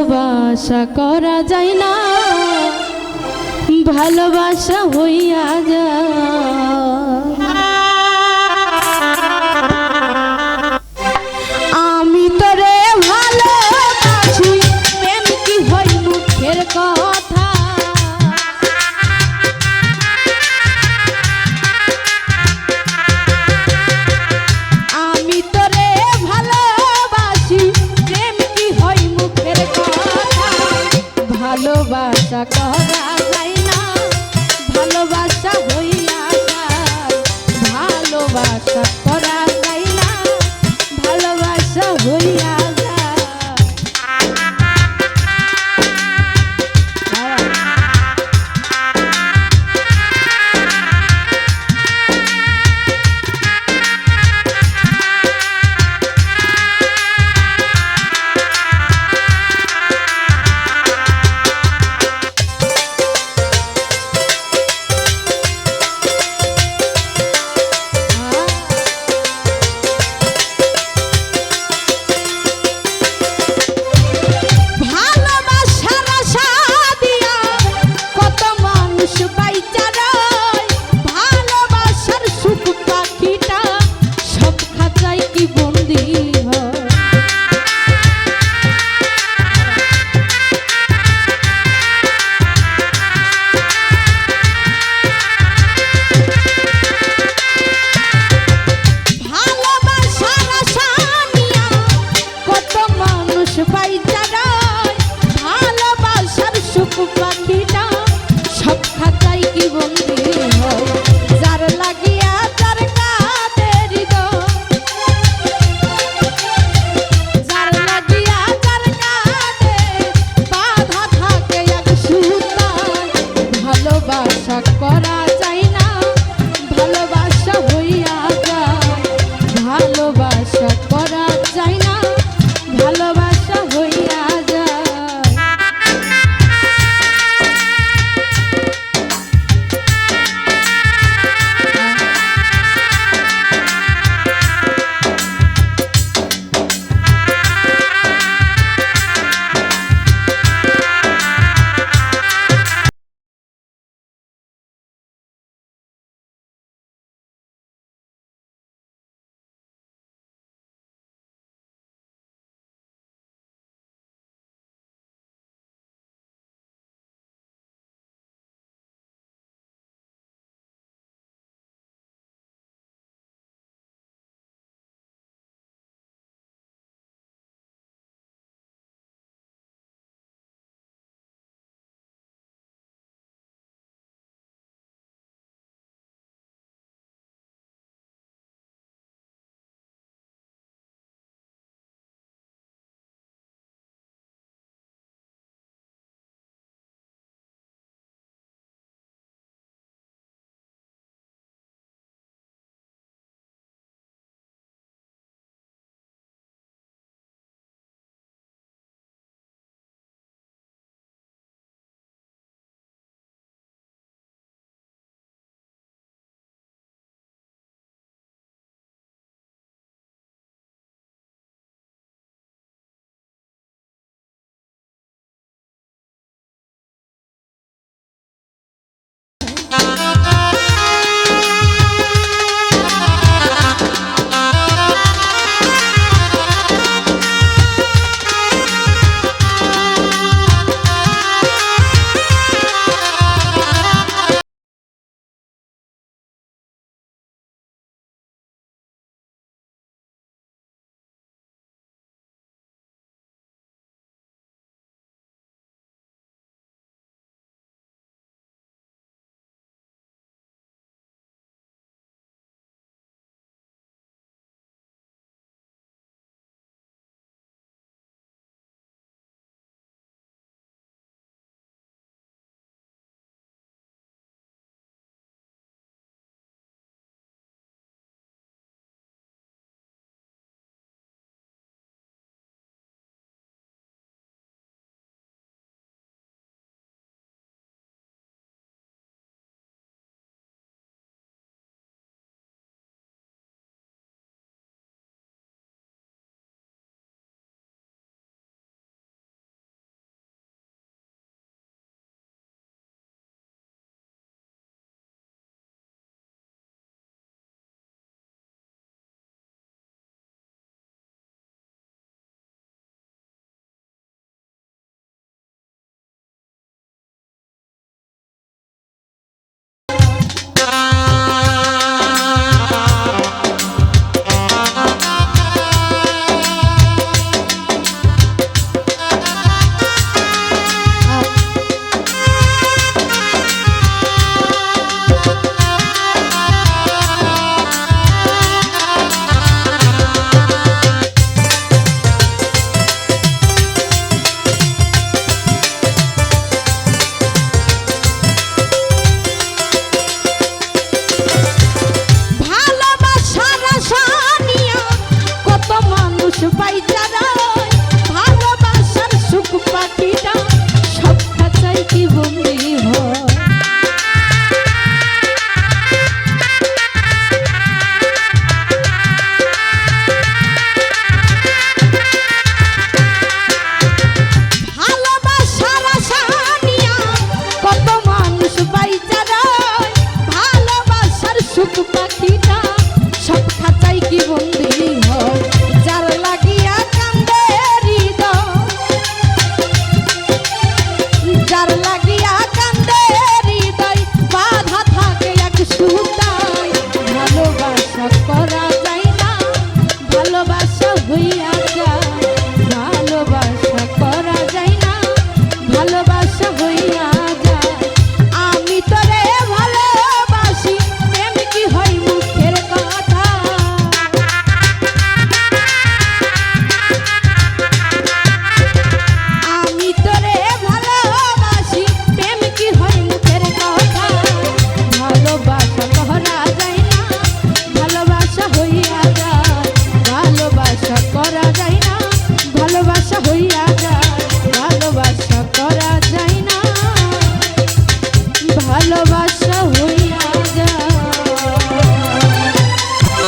ভালোবাসা করা যায় না। ভালোবাসা হইয়া যা আমি তোরে প্রেম কি হয় মুখের কথা? ভালোবাসা করা যায় না ভালোবাসা হইয়া ভালোবাসা